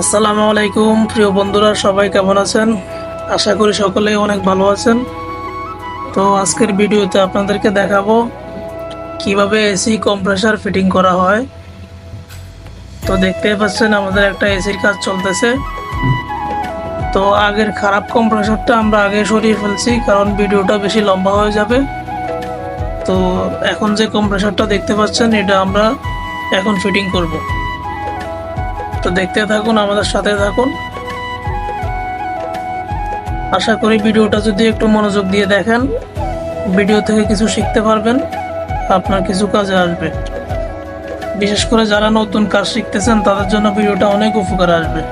আসসালামু আলাইকুম, প্রিয় বন্ধুরা, সবাই কেমন আছেন? আশা করি সকলেই অনেক ভালো আছেন। তো আজকের ভিডিওতে আপনাদেরকে দেখাবো কীভাবে এসি কম্প্রেসার ফিটিং করা হয়। তো দেখতেই পাচ্ছেন, আমাদের একটা এসির কাজ চলতেছে। তো আগের খারাপ কম্প্রেসারটা আমরা আগে সরিয়ে ফেলছি, কারণ ভিডিওটা বেশি লম্বা হয়ে যাবে। তো এখন যে কম্প্রেসারটা দেখতে পাচ্ছেন, এটা আমরা এখন ফিটিং করব। তো দেখতে থাকুন, আমাদের সাথে থাকুন। আশা করি ভিডিওটা যদি একটু মনোযোগ দিয়ে দেখেন, ভিডিও থেকে কিছু শিখতে পারবেন, আপনার কিছু কাজে আসবে। বিশেষ করে যারা নতুন কাজ শিখতেছেন, তাদের জন্য ভিডিওটা অনেক উপকার আসবে।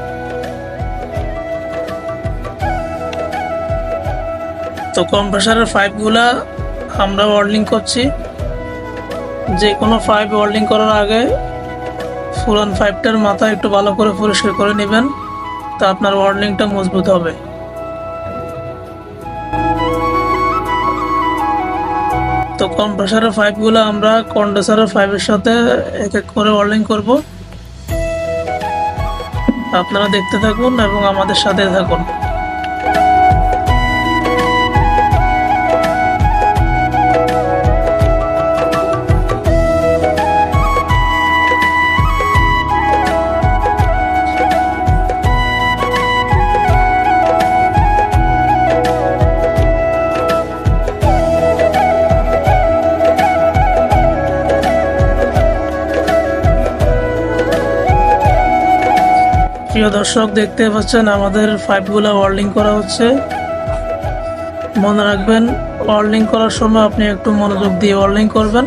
তো কম্প্রেসারের পাইপগুলা আমরা ওয়ার্লিং করছি। যে কোনো পাইপ ওয়ার্লিং করার আগে ফুরান ফাইভটার মাথা একটু ভালো করে পরিষ্কার করে নেবেন, তা আপনার ওয়ার্নিংটা মজবুত হবে। তো কম্প্রেসারের পাইপগুলো আমরা কন্ডেন্সারের পাইপের সাথে এক এক করে ওয়ার্লিং করব। আপনারা দেখতে থাকুন এবং আমাদের সাথে থাকুন। প্রিয় দর্শক, দেখতে পাচ্ছেন আমাদের পাইপগুলো ওয়ার্লিং করা হচ্ছে। মনে রাখবেন ওয়ার্লিং করার সময় আপনি একটু মনোযোগ দিয়ে ওয়ার্লিং করবেন।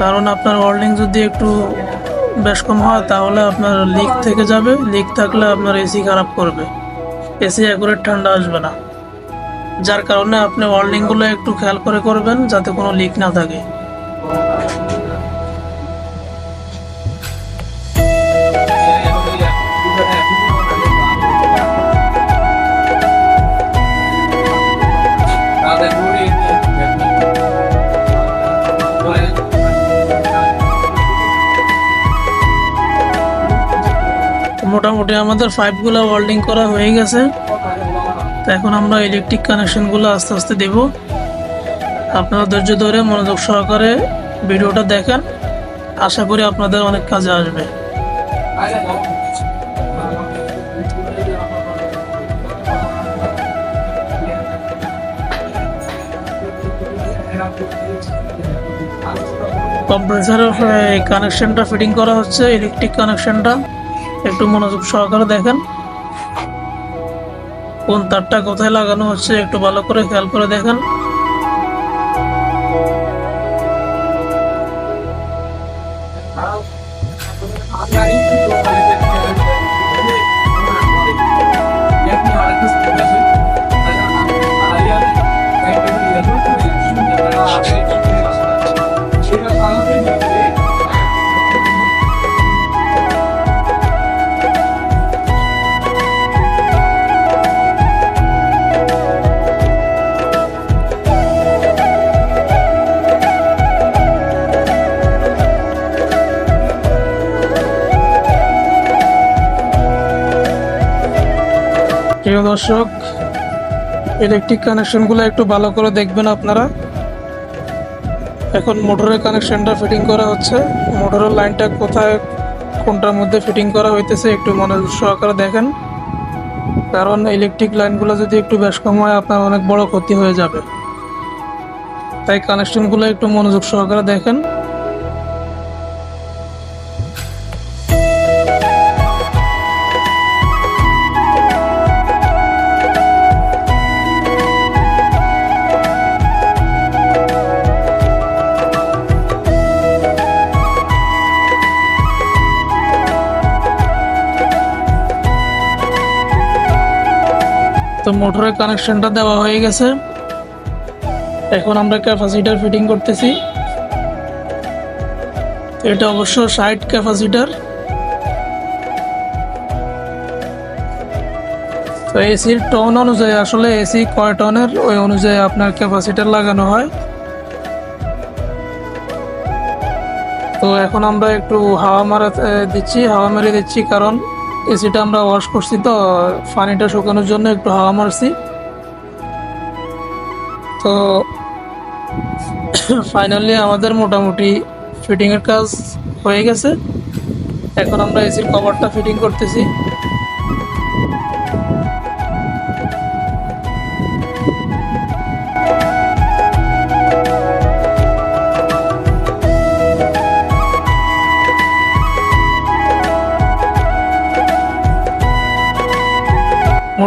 কারণ আপনার ওয়ার্লিং যদি একটু বেশ কম হয়, তাহলে আপনার লিক থেকে যাবে। লিক থাকলে আপনার এসি খারাপ করবে। এসি অ্যাকুরেট ঠান্ডা আসবে না। যার কারণে আপনি ওয়ার্লিংগুলো একটু খেয়াল করে করবেন, যাতে কোনো লিক না থাকে। মোটামুটি আমাদের পাইপগুলো ওয়েল্ডিং করা হয়ে গেছে। তো এখন আমরা ইলেকট্রিক কানেকশনগুলো আস্তে আস্তে দেব। আপনারা ধৈর্য ধরে মনোযোগ সহকারে ভিডিওটা দেখেন। আশা করি আপনাদের অনেক কাজে আসবে। কম্প্রেসারের কানেকশনটা ফিটিং করা হচ্ছে ইলেকট্রিক কানেকশনটা একটু মনোযোগ সহকারে দেখেন। কোন তারটা কোথায় লাগানো হচ্ছে একটু ভালো করে খেয়াল করে দেখেন। প্রিয় দর্শক ইলেকট্রিক কানেকশনগুলো একটু ভালো করে দেখবেন আপনারা। এখন মোটরের কানেকশনটা ফিটিং করা হচ্ছে। মোটরের লাইনটা কোথায়, কোনটার মধ্যে ফিটিং করা হইতেছে একটু মনোযোগ সহকারে দেখেন। কারণ ইলেকট্রিক লাইনগুলো যদি একটু বেশ কম হয়, আপনার অনেক বড় ক্ষতি হয়ে যাবে। তাই কানেকশনগুলো একটু মনোযোগ সহকারে দেখেন। তো মোটরের কানেকশনটা দেওয়া হয়ে গেছে। এখন আমরা ক্যাপাসিটার ফিটিং করতেছি। এটা অবশ্য ষাট ক্যাপাসিটার তো এসির টন অনুযায়ী, আসলে এসি কয় টনের ওই অনুযায়ী আপনার ক্যাপাসিটার লাগানো হয়। তো এখন আমরা একটু হাওয়া মারা দিচ্ছি, হাওয়া মেরে দিচ্ছি কারণ এসিটা আমরা ওয়াশ করছি তো, পানিটা শুকানোর জন্য একটু হাওয়া মারছি। তো ফাইনালি আমাদের মোটামুটি ফিটিংয়ের কাজ হয়ে গেছে। এখন আমরা এসির কভারটা ফিটিং করতেছি।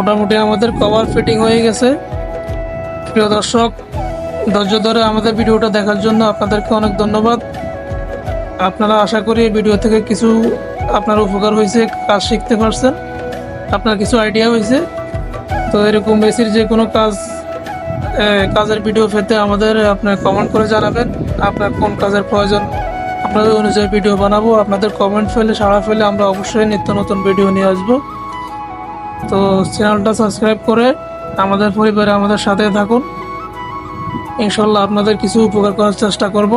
মোটামুটি আমাদের কভার ফিটিং হয়ে গেছে। প্রিয় দর্শক, ধৈর্য ধরে আমাদের ভিডিওটা দেখার জন্য আপনাদেরকে অনেক ধন্যবাদ। আপনারা আশা করি ভিডিও থেকে কিছু আপনার উপকার হয়েছে, কাজ শিখতে পারছেন, আপনার কিছু আইডিয়া হয়েছে। তো এরকম এসির যে কোনো কাজ কাজের ভিডিও পেতে আমাদের আপনার কমেন্ট করে জানাবেন। আপনার কোন কাজের প্রয়োজন, আপনাদের অনুযায়ী ভিডিও বানাবো। আপনাদের কমেন্ট ফেলে সাড়া ফেলে আমরা অবশ্যই নিত্য নতুন ভিডিও নিয়ে আসব। তো চ্যানেলটা সাবস্ক্রাইব করে আমাদের পরিবারে আমাদের সাথে থাকুন। ইনশাল্লাহ আপনাদের কিছু উপকার করার চেষ্টা করব।